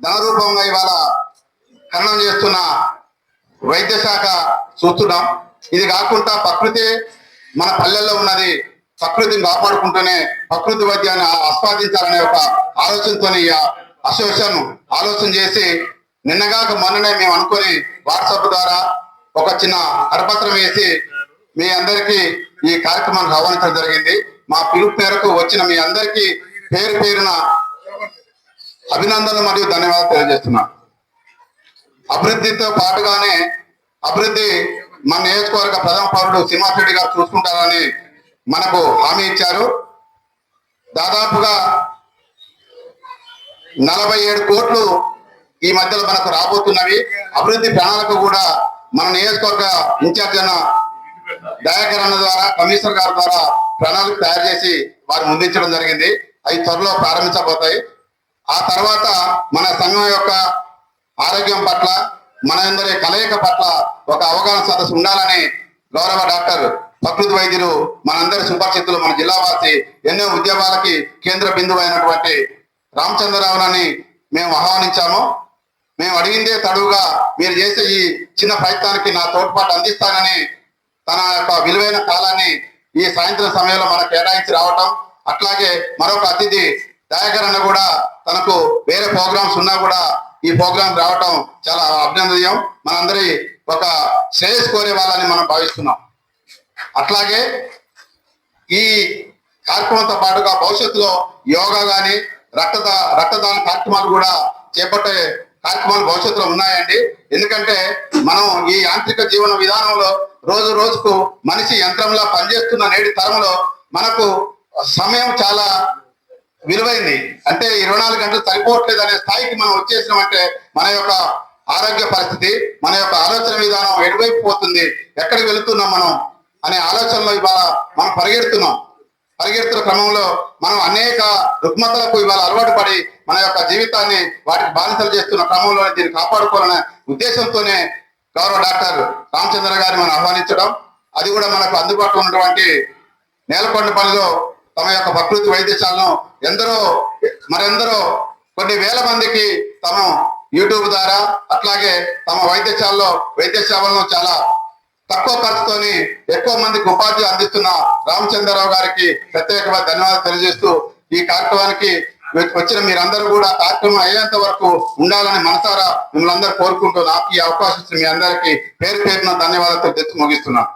దారూపంగా ఇవాళ ఖననం చేస్తున్న వైద్య శాఖ చూస్తున్నాం. ఇది కాకుండా ప్రకృతి మన పల్లెల్లో ఉన్నది ప్రకృతిని కాపాడుకుంటూనే ప్రకృతి వైద్యాన్ని ఆస్వాదించాలనే ఒక ఆలోచనతో అసోసియేషన్ ఆలోచన చేసి నిన్నగాక మొన్ననే మేము అనుకొని వాట్సాప్ ద్వారా ఒక చిన్న కరపత్రం వేసి మీ అందరికీ ఈ కార్యక్రమాన్ని ఆహ్వానించడం జరిగింది. మా పిలుపు మేరకు వచ్చిన మీ అందరికీ పేరు పేరున అభినందనలు మరియు ధన్యవాదాలు తెలియజేస్తున్నాను అభివృద్ధితో పాటుగానే అభివృద్ధి మన నియోజకవర్గ ప్రథమ పౌరుడు సింహారెడ్డి గారు చూసుకుంటారని మనకు హామీ ఇచ్చారు. దాదాపుగా నలభై ఏడు కోట్లు ఈ మధ్యలో మనకు రాబోతున్నవి. అభివృద్ధి ప్రణాళిక కూడా మన నియోజకవర్గ ఇన్ఛార్జ్ అన్న దయాకరణ ద్వారా కమిషనర్ గారి ద్వారా ప్రణాళిక తయారు చేసి వారు ముందించడం జరిగింది. అవి త్వరలో ప్రారంభించబోతాయి. ఆ తర్వాత మన సంఘం యొక్క ఆరోగ్యం పట్ల మన అందరి కలయిక పట్ల ఒక అవగాహన సదస్సు ఉండాలని గౌరవ డాక్టర్ ప్రకృతి వైద్యులు మనందరి సుపరిచితులు మన జిల్లావాసి ఎన్నో ఉద్యమాలకి కేంద్ర బిందువు అయినటువంటి రామచంద్రరావునని మేము ఆహ్వానించాము. మేము అడిగిందే తడువుగా మీరు చేసే ఈ చిన్న ప్రయత్నానికి నా తోడ్పాటు అందిస్తానని తన యొక్క విలువైన కాలాన్ని ఈ సాయంత్రం సమయంలో మనకు కేటాయించి రావటం అట్లాగే మరొక అతిథి దయాకర్ అన్న కూడా తనకు వేరే ప్రోగ్రామ్స్ ఉన్నా కూడా ఈ ప్రోగ్రామ్ రావటం చాలా అభినందనీయం. మనందరి ఒక శ్రేయస్ కోరే వాళ్ళని మనం భావిస్తున్నాం. అట్లాగే ఈ కార్యక్రమంతో పాటుగా భవిష్యత్తులో యోగా కానీ రక్తదా రక్తదాన కార్యక్రమాలు కూడా చేపట్టే కార్యక్రమాలు భవిష్యత్తులో ఉన్నాయండి. ఎందుకంటే మనం ఈ యాంత్రిక జీవన విధానంలో రోజు రోజుకు మనిషి యంత్రంలా పనిచేస్తున్న నేటి తరంలో మనకు సమయం చాలా విలువైంది. అంటే ఇరవై నాలుగు గంటలు సరిపోవట్లేదు అనే స్థాయికి మనం వచ్చేసినామంటే మన యొక్క ఆరోగ్య పరిస్థితి మన యొక్క ఆలోచన విధానం ఎటువైపు పోతుంది ఎక్కడికి వెళుతున్నాం మనం అనే ఆలోచనలో ఇవాళ మనం పరిగెడుతున్నాం. పరిగెడుతున్న క్రమంలో మనం అనేక రుగ్మతలకు ఇవాళ అలవాటు పడి మన యొక్క జీవితాన్ని వాటికి బానిసలు చేస్తున్న క్రమంలో దీన్ని కాపాడుకోవాలనే ఉద్దేశంతోనే గౌరవ డాక్టర్ రామచంద్ర గారిని మనం ఆహ్వానించడం. అది కూడా మనకు అందుబాటులో ఉన్నటువంటి నేలకొండ పనిలో తమ యొక్క ప్రకృతి వైద్యశాలను ఎందరో మరెందరో కొన్ని వేల మందికి తమ యూట్యూబ్ ద్వారా అట్లాగే తమ వైద్యశాలలో వైద్య సేవలను చాలా తక్కువ ఖర్చుతోని ఎక్కువ మందికి ఉపాధి అందిస్తున్న రామచంద్రరావు గారికి ప్రత్యేకమైన ధన్యవాదాలు తెలియజేస్తూ ఈ కార్యక్రమానికి వచ్చిన మీరందరూ కూడా కార్యక్రమం అయ్యేంత వరకు ఉండాలని మనసారా మిమ్మల్ని అందరూ కోరుకుంటూ నాకు ఈ అవకాశం ఇచ్చిన మీ అందరికీ పేరు పేరున ధన్యవాదాలు తెచ్చి ముగిస్తున్నాను.